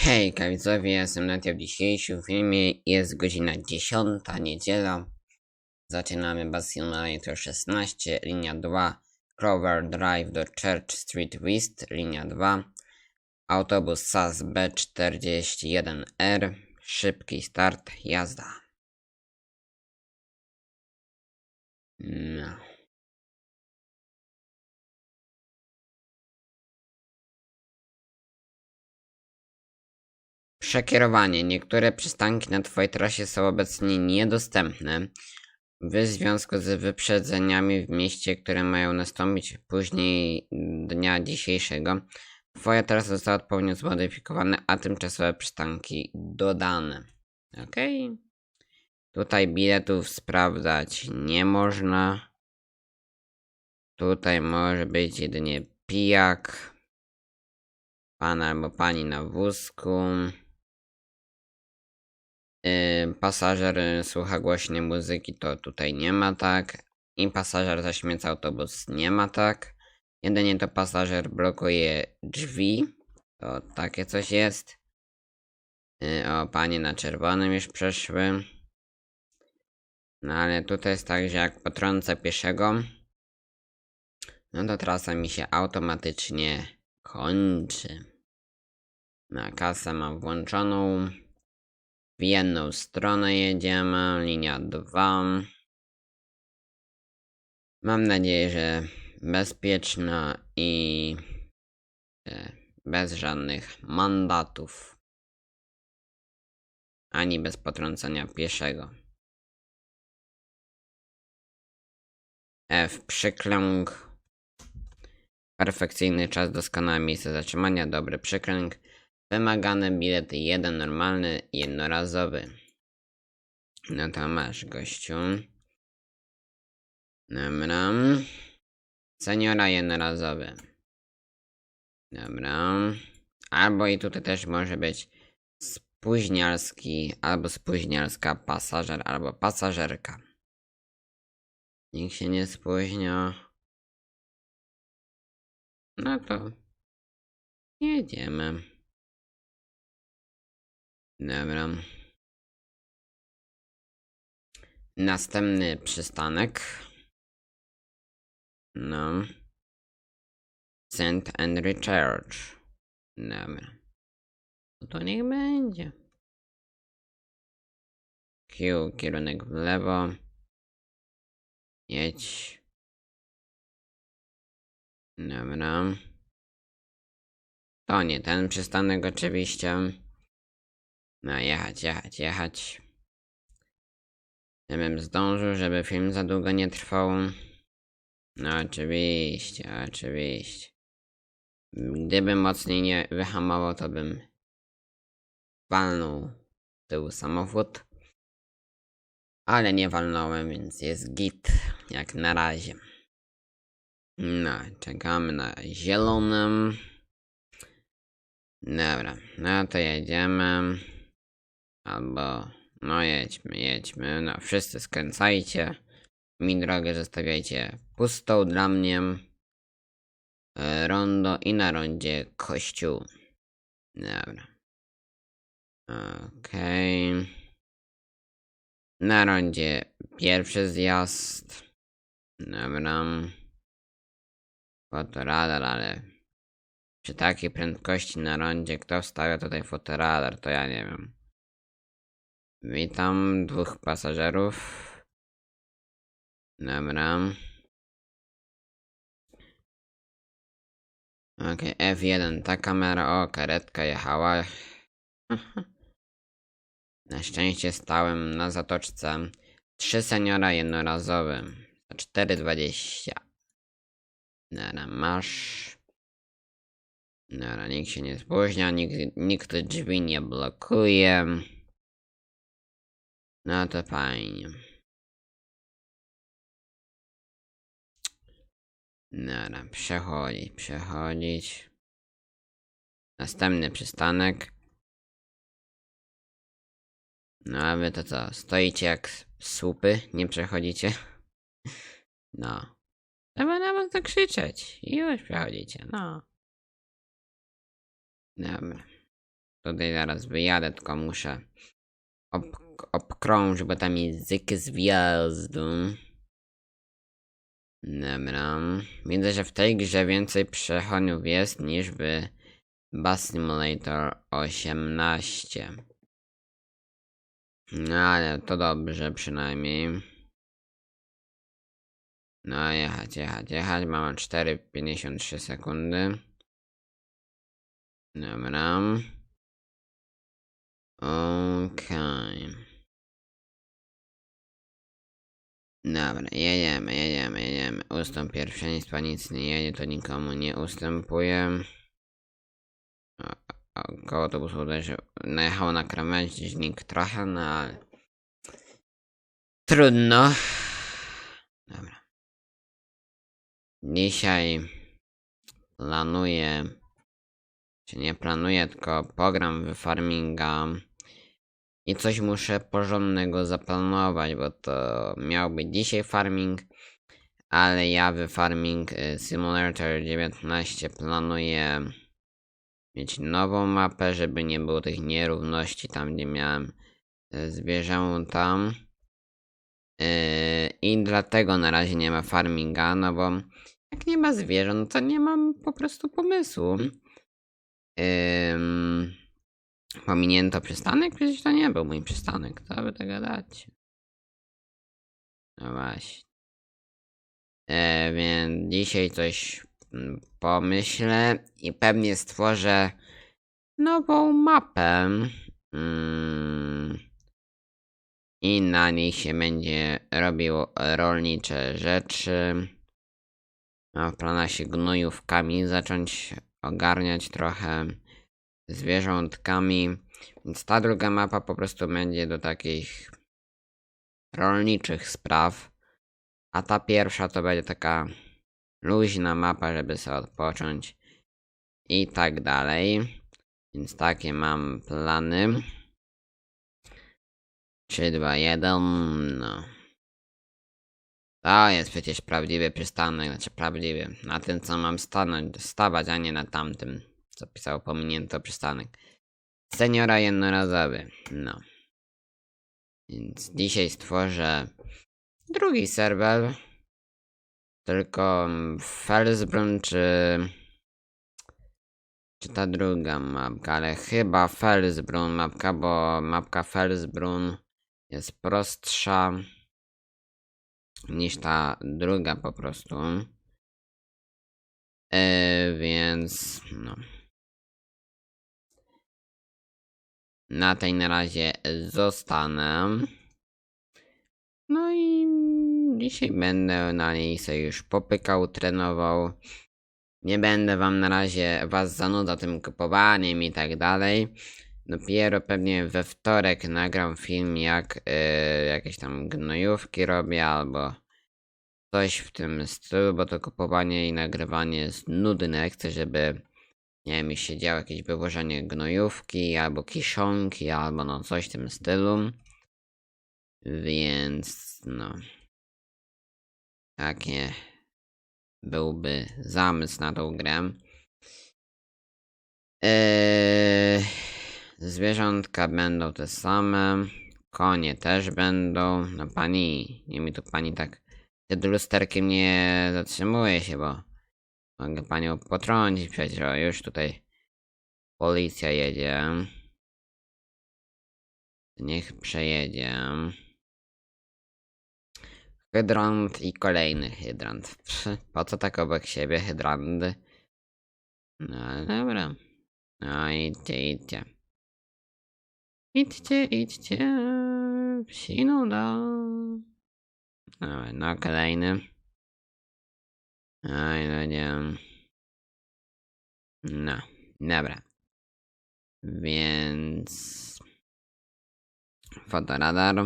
Hejka widzowie, jestem Natia. W dzisiejszym filmie jest godzina 10, niedziela. Zaczynamy Bastion 16, linia 2, Clover Drive do Church Street West, linia 2, autobus SAS B41R, szybki start, jazda. No. Przekierowanie. Niektóre przystanki na Twojej trasie są obecnie niedostępne w związku z wyprzedzeniami w mieście, które mają nastąpić później dnia dzisiejszego. Twoja trasa została odpowiednio zmodyfikowana, a tymczasowe przystanki dodane. Ok. Tutaj biletów sprawdzać nie można. Tutaj może być jedynie pijak. Pan albo pani na wózku. Pasażer y, słucha głośnej muzyki, to tutaj nie ma tak. I pasażer zaśmieca autobus, nie ma tak. Jedynie to pasażer blokuje drzwi. To takie coś jest. Yy, o, panie na czerwonym już przeszły. No ale tutaj jest tak, że jak potrącę pieszego, no to trasa mi się automatycznie kończy. Na kasę mam włączoną. W jedną stronę jedziemy, linia 2. Mam nadzieję, że bezpieczna i e, bez żadnych mandatów. Ani bez potrącenia pieszego. F. Przyklęk. Perfekcyjny czas, doskonałe miejsce zatrzymania, dobry przykręg. Wymagany bilet jeden normalny, jednorazowy. No to masz, gościu. Dobra. Seniora jednorazowy. Dobra. Albo i tutaj też może być spóźnialski, albo spóźnialska pasażer, albo pasażerka. Nikt się nie spóźnia. No to jedziemy. Dobra. Następny przystanek. No. St. Henry Church. Dobra. No to niech będzie. Q, kierunek w lewo. Jedź. Dobra. To nie ten przystanek oczywiście. No jechać, jechać, jechać. Żebym zdążył, żeby film za długo nie trwał. No oczywiście, oczywiście. Gdybym mocniej nie wyhamował, to bym walnął tył samochód. Ale nie walnąłem, więc jest git, jak na razie. No, czekamy na zielonym. Dobra, no to jedziemy. Albo, no jedźmy, jedźmy. No, wszyscy skręcajcie. Mi drogę zostawiajcie pustą dla mnie. E, Rondo i na rondzie kościół. Dobra. Okej. Okay. Na rondzie pierwszy zjazd. Dobra. Fotoradar, ale przy takiej prędkości na rondzie kto wstawia tutaj fotoradar, to ja nie wiem. Witam dwóch pasażerów. Dobra. Ok, F1, ta kamera, o, karetka jechała. Na szczęście stałem na zatoczce. Trzy seniora jednorazowe. Za 4,20. Dobra, masz. Dobra, nikt się nie spóźnia, nikt, nikt drzwi nie blokuje. No to fajnie. Dobra, przechodzić, przechodzić. Następny przystanek. No a wy to co, stoicie jak słupy, nie przechodzicie? No. Trzeba nawet zakrzyczeć i już przechodzicie, no. Dobra. tutaj zaraz wyjadę, tylko muszę ob obkrążyć, bo tam jest zyk z wjazdu. Dobra. Widzę, że w tej grze więcej przechodniów jest niż w Bus Simulator 18. No ale to dobrze przynajmniej. No jechać, jechać, jechać. Mamy 4,53 sekundy. Dobra. Okej. Dobra, jedziemy, jedziemy, jedziemy. Ustąp pierwszeństwa, nic nie jedzie, to nikomu nie ustępuje. O, o, koło autobusu uderzył. Najechało na krawężnik trochę, no ale... Trudno. Dobra. Dzisiaj planuję, czy nie planuję, tylko pogram w farminga i coś muszę porządnego zaplanować, bo to miał być dzisiaj farming, ale ja w farming y, simulator 19 planuję mieć nową mapę, żeby nie było tych nierówności tam, gdzie miałem y, zwierzęta. Yy, I dlatego na razie nie ma farminga, no bo jak nie ma zwierząt, to nie mam po prostu pomysłu. Ym, pominięto przystanek? Przecież to nie był mój przystanek, co by tego dać? No właśnie. E, więc dzisiaj coś mm, pomyślę i pewnie stworzę nową mapę. Mm, I na niej się będzie robiło rolnicze rzeczy. Mam w planach się gnojówkami zacząć ogarniać trochę zwierzątkami. Więc ta druga mapa po prostu będzie do takich rolniczych spraw. A ta pierwsza to będzie taka luźna mapa, żeby sobie odpocząć i tak dalej. Więc takie mam plany. 3, 2, 1, no. To jest przecież prawdziwy przystanek, znaczy prawdziwy. Na tym co mam stanąć, stawać, a nie na tamtym, co pisało pominięto przystanek. Seniora jednorazowy, no. Więc dzisiaj stworzę drugi serwer. Tylko Felsbrun czy... Czy ta druga mapka, ale chyba Felsbrun mapka, bo mapka Felsbrun jest prostsza niż ta druga po prostu. E, więc no. Na tej na razie zostanę. No i dzisiaj będę na niej sobie już popykał, trenował. Nie będę wam na razie was zanudzał tym kupowaniem i tak dalej. Dopiero pewnie we wtorek nagram film jak y, jakieś tam gnojówki robię albo coś w tym stylu, bo to kupowanie i nagrywanie jest nudne. Chcę, żeby nie wiem, się działo jakieś wyłożenie gnojówki albo kiszonki albo no coś w tym stylu. Więc no. Takie byłby zamysł na tą grę. Eee, zwierzątka będą te same. Konie też będą. No pani, nie mi tu pani tak przed lusterkiem nie zatrzymuje się, bo mogę panią potrącić przecież. O, już tutaj policja jedzie. Niech przejedzie. Hydrant i kolejny hydrant. Pff, po co tak obok siebie hydranty? No dobra. No idźcie, idźcie. Idźcie, idźcie. Psinuda. Dobra, no kolejny. Oj, no nie. No, dobra. Więc... Fotoradar.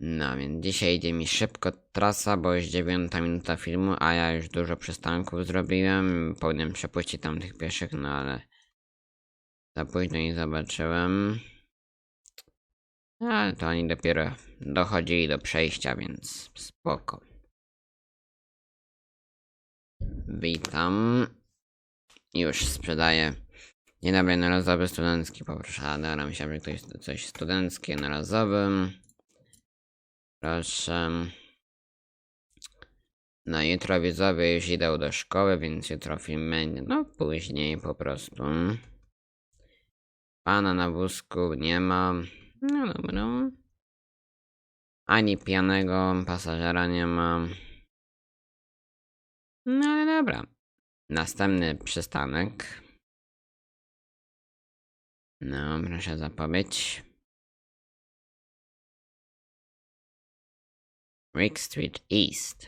No więc dzisiaj idzie mi szybko trasa, bo już dziewiąta minuta filmu, a ja już dużo przystanków zrobiłem. Powinienem przepuścić tam tych pieszych, no ale za późno ich zobaczyłem. Ale to oni dopiero dochodzili do przejścia, więc spoko. Witam. Już sprzedaję Dzień dobry, narazowy studencki poproszę. A dobra, myślałem, że ktoś coś studenckie narazowym. Proszę. No jutro widzowie już idą do szkoły, więc jutro film będzie, no później po prostu. Pana na wózku nie ma. No dobra. Ani pijanego pasażera nie ma. No ale dobra. Następny przystanek. No, proszę zapowiedź. Rick Street East.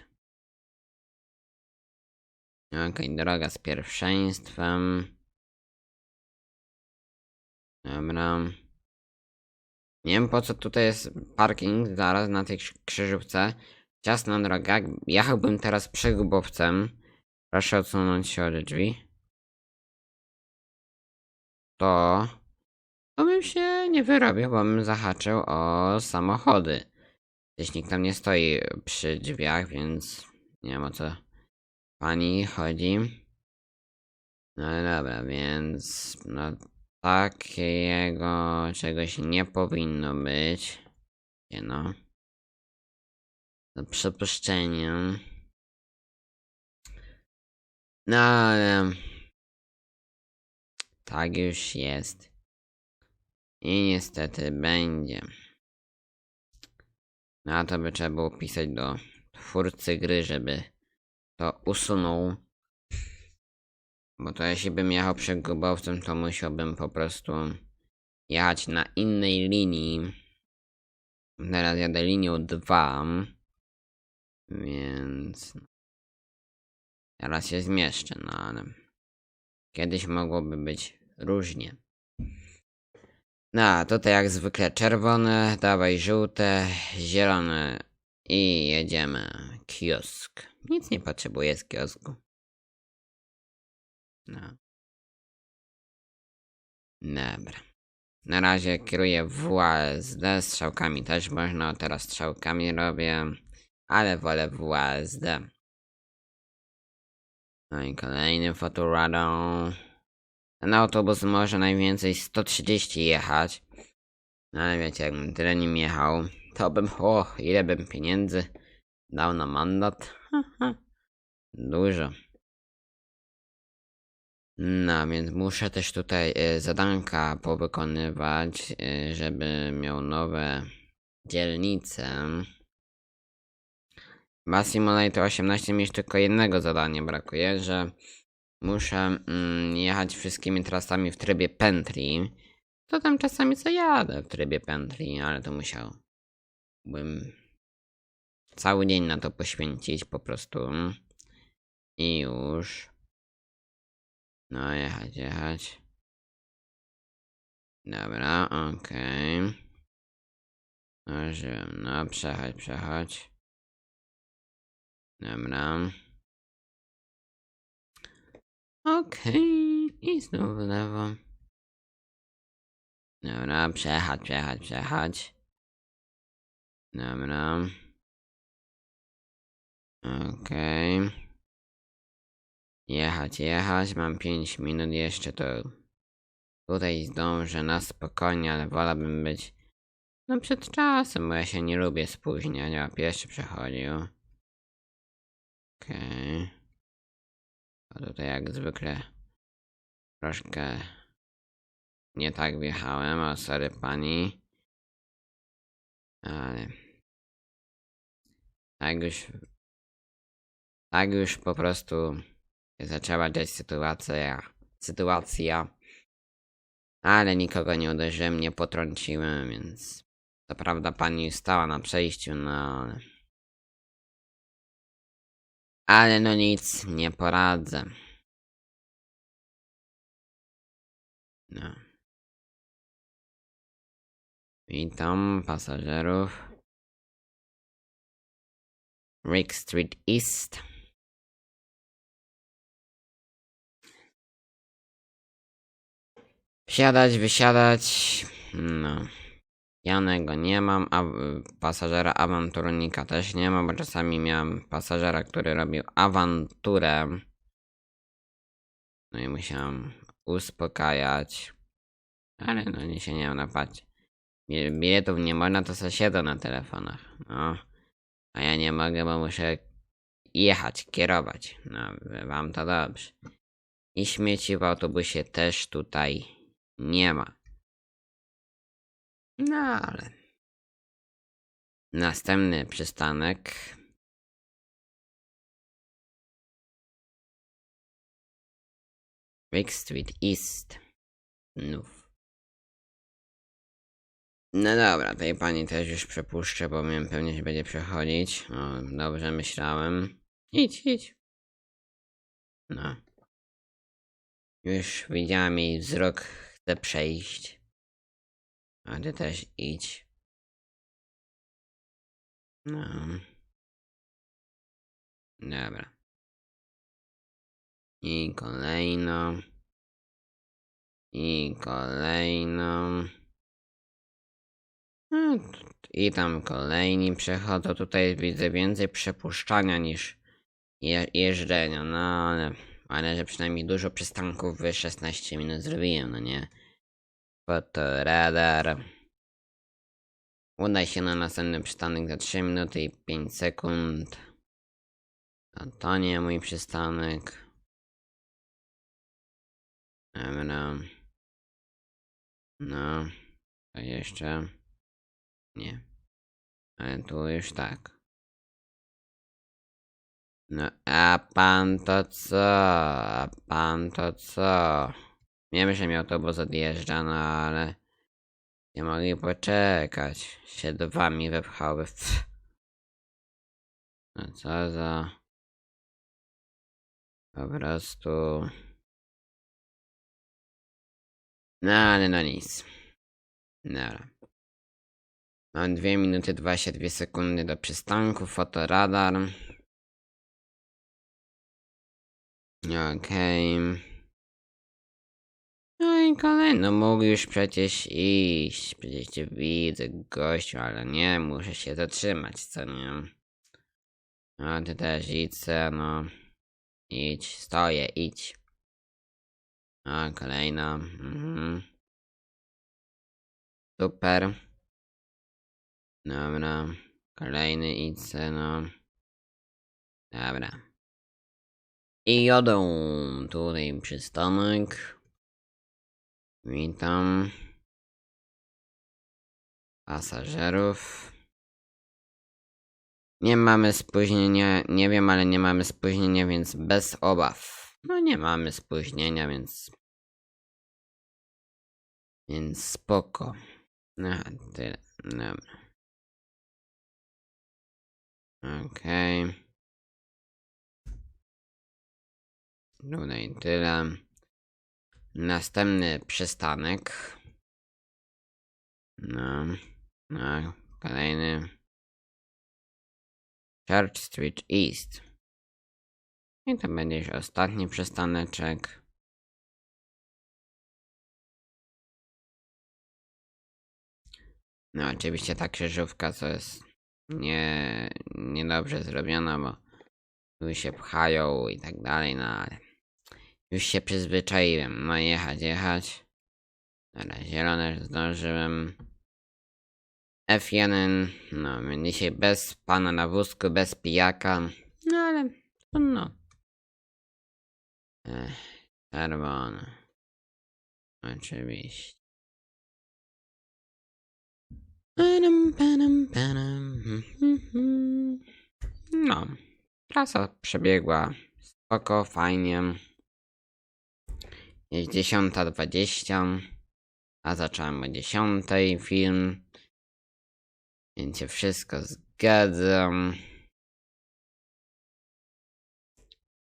Okej, droga z pierwszeństwem. Dobra. Nie wiem po co tutaj jest parking zaraz na tej krz- krzyżówce. Ciasna droga. Jechałbym teraz przegubowcem. Proszę odsunąć się od drzwi. To... To bym się nie wyrobił, bo bym zahaczył o samochody. Gdzieś nikt tam nie stoi przy drzwiach, więc nie wiem o co pani chodzi. No dobra, więc no takiego czegoś nie powinno być. Nie no. Do przypuszczenia. No ale tak już jest. I niestety będzie. No to by trzeba było pisać do twórcy gry, żeby to usunął. Bo to jeśli bym jechał przegubowcem, to musiałbym po prostu jechać na innej linii. Teraz jadę linią 2. Więc... Teraz się zmieszczę, no ale... Kiedyś mogłoby być różnie. No, tutaj jak zwykle czerwone, dawaj żółte, zielone i jedziemy. Kiosk. Nic nie potrzebuję z kiosku. No. Dobra. Na razie kieruję WASD, strzałkami też można, teraz strzałkami robię, ale wolę WASD. No i kolejny fotoradą. Ten autobus może najwięcej 130 jechać. No ale wiecie, jakbym tyle nim jechał, to bym, o, ile bym pieniędzy dał na mandat? Dużo. No, więc muszę też tutaj e, zadanka powykonywać, e, żeby miał nowe dzielnice. Chyba Simulator 18 mi już tylko jednego zadania brakuje, że muszę mm, jechać wszystkimi trasami w trybie pętli. To tam czasami co jadę w trybie pętli, ale to musiałbym cały dzień na to poświęcić po prostu. I już. No, jechać, jechać. Dobra, okej. Okay. No, przechać, przechać. Dobra. Okej, i znów w lewo. Dobra, przechać, przechać, przechać. Dobra. Okej. Jechać, jechać, mam 5 minut jeszcze, to tutaj zdążę na spokojnie, ale wolałbym być no przed czasem, bo ja się nie lubię spóźniać, a pierwszy przechodził. Okej. Okay. A tutaj jak zwykle troszkę nie tak wjechałem, o sorry pani. Ale tak już tak już po prostu zaczęła dziać sytuacja, sytuacja. Ale nikogo nie uderzyłem, nie potrąciłem, więc to prawda pani stała na przejściu, no ale... Ale no nic, nie poradzę. No. Witam pasażerów. Rick Street East. Wsiadać, wysiadać. No. Janego nie mam, a pasażera awanturnika też nie mam, bo czasami miałem pasażera, który robił awanturę. No i musiałem uspokajać. Ale no nie się nie napaść. Biletów nie można, to siedzą na telefonach. No. A ja nie mogę, bo muszę jechać, kierować. No, wam to dobrze. I śmieci w autobusie też tutaj nie ma. No ale. Następny przystanek. Big Street East. Znów. No dobra, tej pani też już przepuszczę, bo miałem pewnie się będzie przechodzić. O, dobrze myślałem. Idź, idź. No. Już widziałem jej wzrok, chce przejść. A ty też idź. No. Dobra. I kolejno. I kolejno. No, I tam kolejni przechodzą. Tutaj widzę więcej przepuszczania niż je jeżdżenia. No ale, ale że przynajmniej dużo przystanków w 16 minut zrobiłem, no nie? Fotoradar. Udaj się na następny przystanek za 3 minuty i 5 sekund. To, to nie mój przystanek. Dobra. No. To jeszcze. Nie. Ale tu już tak. No, a pan to co? A pan to co? Wiem, że mi autobus odjeżdża, no ale... Nie mogli poczekać. Się do wami wepchały. Pff. No co za... Po prostu... No ale no nic. Dobra. Mam 2 minuty 22 sekundy do przystanku, fotoradar. Okej. No i kolejno mógł już przecież iść. Przecież cię widzę, gościu, ale nie, muszę się zatrzymać, co nie? No ty też idź, no. Idź, stoję, idź. A, kolejna. Mhm. Super. Dobra. Kolejny idź, no. Dobra. I jadą tutaj przystanek. Witam. Pasażerów. Nie mamy spóźnienia, nie wiem, ale nie mamy spóźnienia, więc bez obaw. No nie mamy spóźnienia, więc... Więc spoko. No, tyle. Dobra. Okej. Tutaj tyle. Następny przystanek. No, no, kolejny. Church Street East. I to będzie już ostatni przystaneczek. No, oczywiście ta krzyżówka, co jest nie, niedobrze zrobiona, bo tu się pchają i tak dalej, no ale już się przyzwyczaiłem. No jechać, jechać. Dobra, zielone zdążyłem. F1, no dzisiaj bez pana na wózku, bez pijaka. No ale no. Ech, czerwone. Oczywiście. Panam, panam, panam. hmm, hmm, hmm. No, trasa przebiegła spoko, fajnie. Jest 10.20, a zacząłem o 10.00 film. Więc się wszystko zgadzam.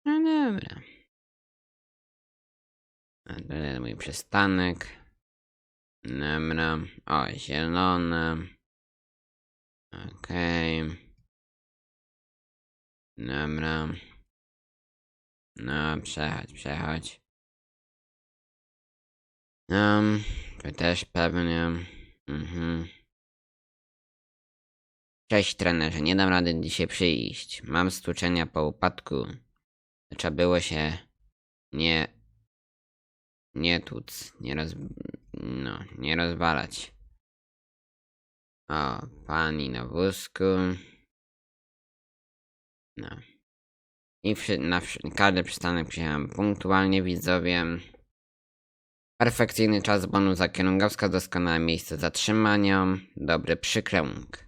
No dobra. A jest mój przystanek. Dobra. O, zielone. Okej. Dobra. No, przechodź, przechodź. Um, też pewnie. Mhm. Cześć trenerze, nie dam rady dzisiaj przyjść. Mam stłuczenia po upadku. Trzeba było się nie Nie tłuc, nie roz... No, nie rozwalać. O, pani na wózku. No. I wszy, na każdy przystanek przyjechałem punktualnie, widzowie. Perfekcyjny czas bonu za kierunkowska, doskonałe miejsce zatrzymania, dobry przykręg.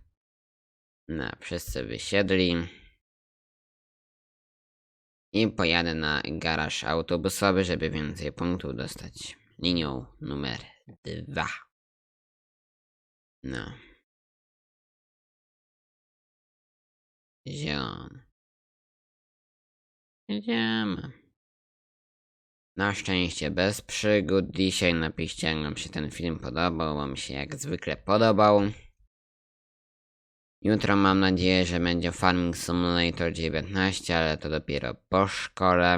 No, wszyscy wysiedli. I pojadę na garaż autobusowy, żeby więcej punktów dostać. Linią numer dwa. No. Zielony. Jedziemy. Na szczęście bez przygód dzisiaj. Napiszcie, jak wam się ten film podobał, bo mi się jak zwykle podobał. Jutro mam nadzieję, że będzie Farming Simulator 19, ale to dopiero po szkole.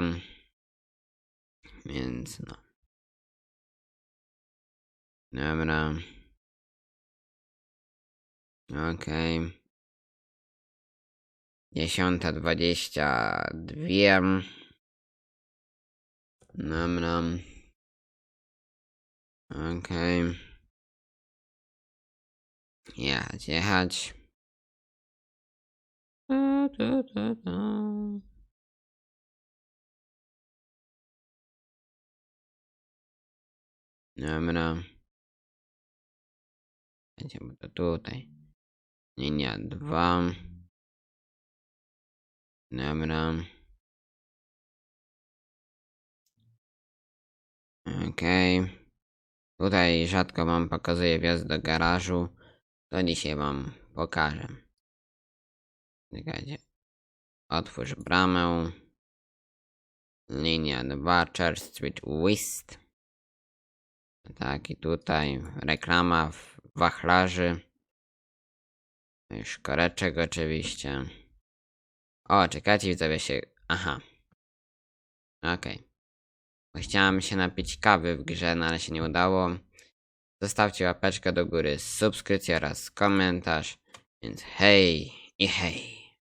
Więc no. Dobra. Okej. Okay. Dziesiąta dwadzieścia dwie. Dobra. Okej. Okay. Jechać, jechać. Tu, tu, tu, tu. Dobra. Będziemy to tutaj. Linia dwa. Dobra. Okej. Okay. Tutaj rzadko wam pokazuję wjazd do garażu. To dzisiaj wam pokażę. Czekajcie. Otwórz bramę. Linia 2 Church Street West. Tak i tutaj reklama w wachlarzy. Już koreczek oczywiście. O, czekajcie, widzowie się... Aha. Okej. Okay. Chciałem się napić kawy w grze, no ale się nie udało. Zostawcie łapeczkę do góry, subskrypcję oraz komentarz. Więc hej i hej.